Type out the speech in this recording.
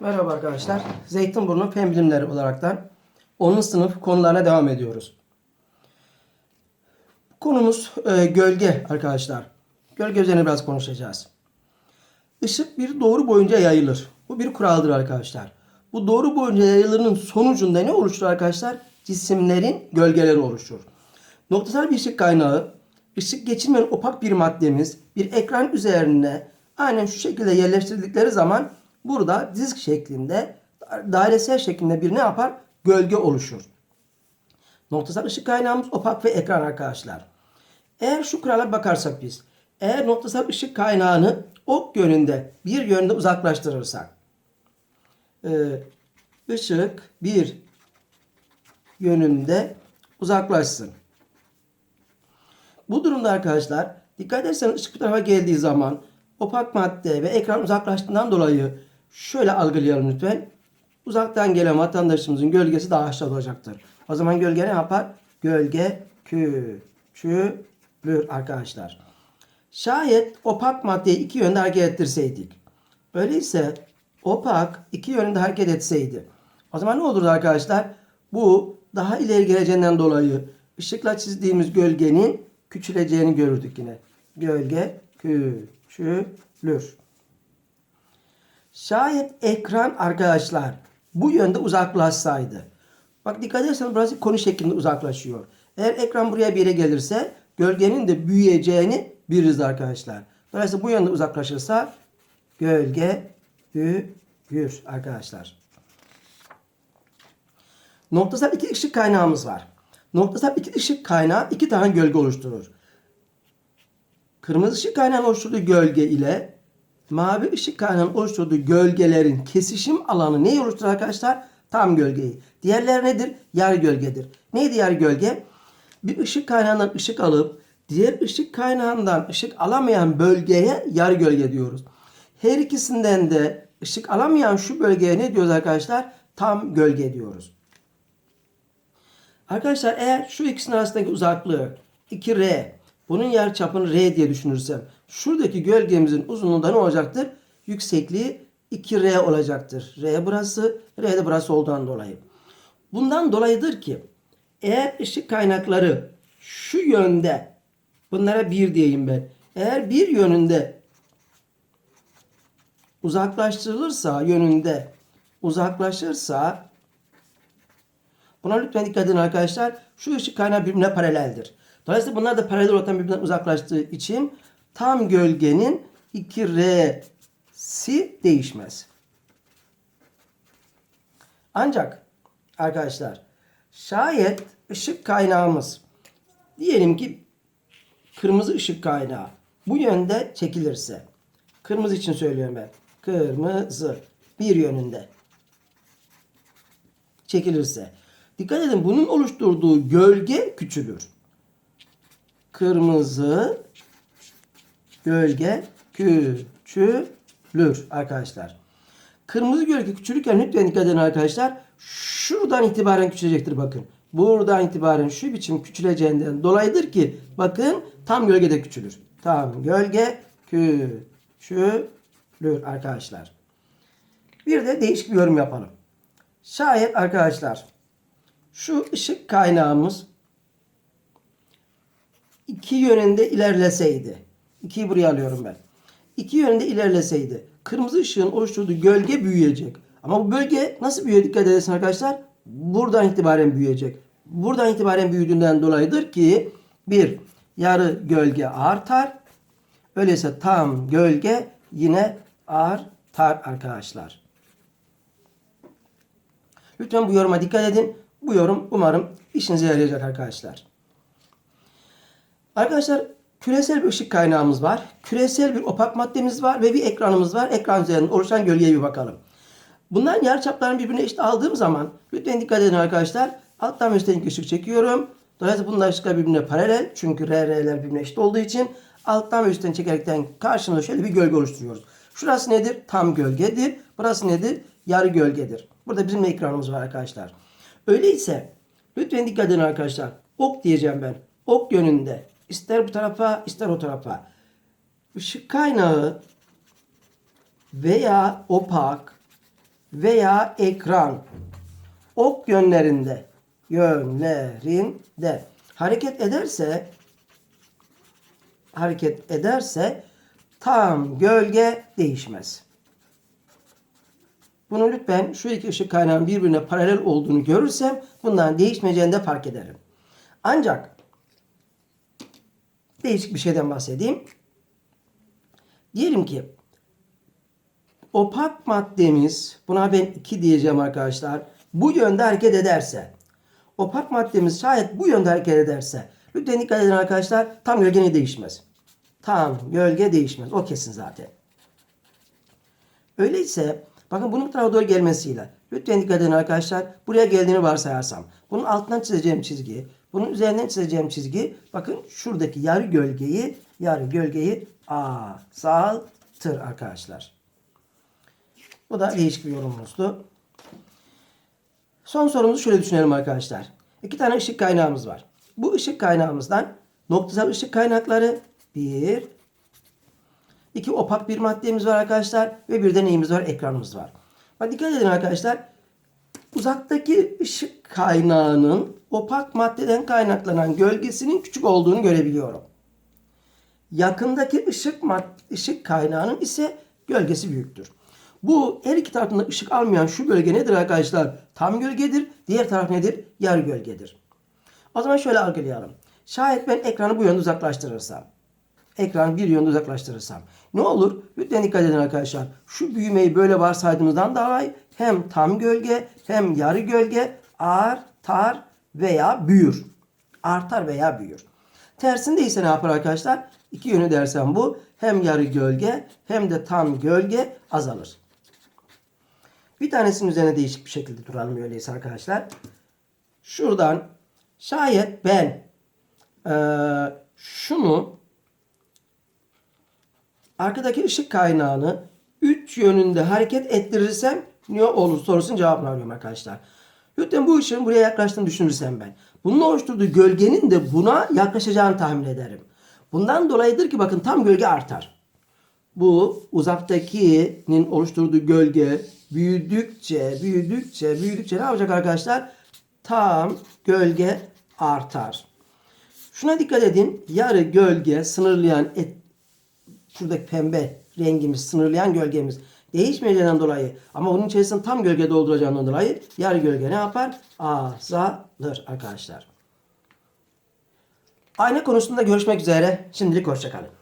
Merhaba arkadaşlar. Zeytinburnu Fen Bilimleri olaraktan 10. sınıf konularına devam ediyoruz. Konumuz e, gölge arkadaşlar. Gölge üzerine biraz konuşacağız. Işık bir doğru boyunca yayılır. Bu bir kuraldır arkadaşlar. Bu doğru boyunca yayılırının sonucunda ne oluşur arkadaşlar? Cisimlerin gölgeleri oluşur. Noktasal bir ışık kaynağı, ışık geçirmeyen opak bir maddemiz bir ekran üzerine aynen şu şekilde yerleştirdikleri zaman burada disk şeklinde dairesel şeklinde bir ne yapar? Gölge oluşur. Noktasal ışık kaynağımız opak ve ekran arkadaşlar. Eğer şu kurala bakarsak biz, eğer noktasal ışık kaynağını ok yönünde bir yönde uzaklaştırırsak, e, ışık bir yönünde uzaklaşsın. Bu durumda arkadaşlar dikkat ederseniz ışık bu tarafa geldiği zaman opak madde ve ekran uzaklaştığından dolayı şöyle algılayalım lütfen. Uzaktan gelen vatandaşımızın gölgesi daha aşağıda olacaktır. O zaman gölge ne yapar? Gölge küçülür arkadaşlar. Şayet opak maddeyi iki yönde hareket ettirseydik. Öyleyse opak iki yönde hareket etseydi. O zaman ne olurdu arkadaşlar? Bu daha ileri geleceğinden dolayı ışıkla çizdiğimiz gölgenin küçüleceğini görürdük yine. Gölge küçülür. Şayet ekran arkadaşlar bu yönde uzaklaşsaydı. Bak dikkat ederseniz burası konu şeklinde uzaklaşıyor. Eğer ekran buraya bir yere gelirse gölgenin de büyüyeceğini biliriz arkadaşlar. Dolayısıyla bu yönde uzaklaşırsa gölge büyür arkadaşlar. Noktasal iki ışık kaynağımız var. Noktasal iki ışık kaynağı iki tane gölge oluşturur. Kırmızı ışık kaynağının oluşturduğu gölge ile mavi ışık kaynağının oluşturduğu gölgelerin kesişim alanı neyi oluşturur arkadaşlar? Tam gölgeyi. Diğerleri nedir? Yarı gölgedir. Neydi yarı gölge? Bir ışık kaynağından ışık alıp diğer ışık kaynağından ışık alamayan bölgeye yarı gölge diyoruz. Her ikisinden de ışık alamayan şu bölgeye ne diyoruz arkadaşlar? Tam gölge diyoruz. Arkadaşlar eğer şu ikisinin arasındaki uzaklığı 2R bunun yer çapını R diye düşünürsem şuradaki gölgemizin uzunluğu da ne olacaktır? Yüksekliği 2R olacaktır. R burası, R de burası olduğundan dolayı. Bundan dolayıdır ki eğer ışık kaynakları şu yönde bunlara bir diyeyim ben. Eğer bir yönünde uzaklaştırılırsa yönünde uzaklaşırsa Buna lütfen dikkat edin arkadaşlar. Şu ışık kaynağı birbirine paraleldir. Dolayısıyla bunlar da paralel olarak birbirinden uzaklaştığı için tam gölgenin 2R'si değişmez. Ancak arkadaşlar şayet ışık kaynağımız diyelim ki kırmızı ışık kaynağı bu yönde çekilirse kırmızı için söylüyorum ben. Kırmızı bir yönünde çekilirse Dikkat edin bunun oluşturduğu gölge küçülür. Kırmızı gölge küçülür arkadaşlar. Kırmızı gölge küçülürken lütfen dikkat edin arkadaşlar. Şuradan itibaren küçülecektir bakın. Buradan itibaren şu biçim küçüleceğinden dolayıdır ki bakın tam gölgede küçülür. Tam gölge küçülür arkadaşlar. Bir de değişik bir yorum yapalım. Şayet arkadaşlar şu ışık kaynağımız iki yönünde ilerleseydi. İkiyi buraya alıyorum ben. İki yönünde ilerleseydi. Kırmızı ışığın oluşturduğu gölge büyüyecek. Ama bu bölge nasıl büyüyor dikkat edersin arkadaşlar. Buradan itibaren büyüyecek. Buradan itibaren büyüdüğünden dolayıdır ki bir yarı gölge artar. Öyleyse tam gölge yine artar arkadaşlar. Lütfen bu yoruma dikkat edin. Bu yorum umarım işinize yarayacak arkadaşlar. Arkadaşlar küresel bir ışık kaynağımız var. Küresel bir opak maddemiz var ve bir ekranımız var. Ekran üzerinde oluşan gölgeye bir bakalım. Bunların yarıçaplarını birbirine eşit aldığım zaman lütfen dikkat edin arkadaşlar. Alttan üstten ışık çekiyorum. Dolayısıyla bunlar ışıklar birbirine paralel. Çünkü RR'ler birbirine eşit olduğu için alttan ve üstten çekerekten karşımıza şöyle bir gölge oluşturuyoruz. Şurası nedir? Tam gölgedir. Burası nedir? Yarı gölgedir. Burada bizim ekranımız var arkadaşlar. Öyleyse lütfen dikkat edin arkadaşlar. Ok diyeceğim ben. Ok yönünde. İster bu tarafa ister o tarafa. Işık kaynağı veya opak veya ekran ok yönlerinde yönlerinde hareket ederse hareket ederse tam gölge değişmez. Bunu lütfen şu iki ışık kaynağının birbirine paralel olduğunu görürsem bundan değişmeyeceğini de fark ederim. Ancak değişik bir şeyden bahsedeyim. Diyelim ki opak maddemiz buna ben 2 diyeceğim arkadaşlar. Bu yönde hareket ederse opak maddemiz şayet bu yönde hareket ederse lütfen dikkat edin arkadaşlar tam gölge değişmez. Tam gölge değişmez. O kesin zaten. Öyleyse bakın bunun bu tarafa doğru gelmesiyle lütfen dikkat edin arkadaşlar. Buraya geldiğini varsayarsam bunun altından çizeceğim çizgi bunun üzerinden çizeceğim çizgi bakın şuradaki yarı gölgeyi yarı gölgeyi azaltır arkadaşlar. Bu da değişik bir yorumumuzdu. Son sorumuzu şöyle düşünelim arkadaşlar. İki tane ışık kaynağımız var. Bu ışık kaynağımızdan noktasal ışık kaynakları bir, iki opak bir maddemiz var arkadaşlar ve bir de neyimiz var? Ekranımız var. Bak dikkat edin arkadaşlar. Uzaktaki ışık kaynağının opak maddeden kaynaklanan gölgesinin küçük olduğunu görebiliyorum. Yakındaki ışık ışık kaynağının ise gölgesi büyüktür. Bu her iki tarafında ışık almayan şu bölge nedir arkadaşlar? Tam gölgedir. Diğer taraf nedir? Yarı gölgedir. O zaman şöyle algılayalım. Şayet ben ekranı bu yönde uzaklaştırırsam. Ekranı bir yönde uzaklaştırırsam. Ne olur? Lütfen dikkat edin arkadaşlar. Şu büyümeyi böyle varsaydığımızdan iyi. Hem tam gölge hem yarı gölge artar veya büyür. Artar veya büyür. Tersinde ise ne yapar arkadaşlar? İki yönü dersem bu. Hem yarı gölge hem de tam gölge azalır. Bir tanesinin üzerine değişik bir şekilde duralım öyleyse arkadaşlar. Şuradan şayet ben eee, şunu arkadaki ışık kaynağını üç yönünde hareket ettirirsem ne olur sorusunun cevabını arıyorum arkadaşlar. Lütfen bu ışığın buraya yaklaştığını düşünürsem ben. Bunun oluşturduğu gölgenin de buna yaklaşacağını tahmin ederim. Bundan dolayıdır ki bakın tam gölge artar. Bu uzaktakinin oluşturduğu gölge büyüdükçe, büyüdükçe, büyüdükçe ne yapacak arkadaşlar? Tam gölge artar. Şuna dikkat edin. Yarı gölge sınırlayan et, şuradaki pembe rengimiz sınırlayan gölgemiz değişmeyeceğinden dolayı ama bunun içerisinde tam gölge dolduracağından dolayı yarı gölge ne yapar? Azalır arkadaşlar. Ayna konusunda görüşmek üzere. Şimdilik hoşçakalın.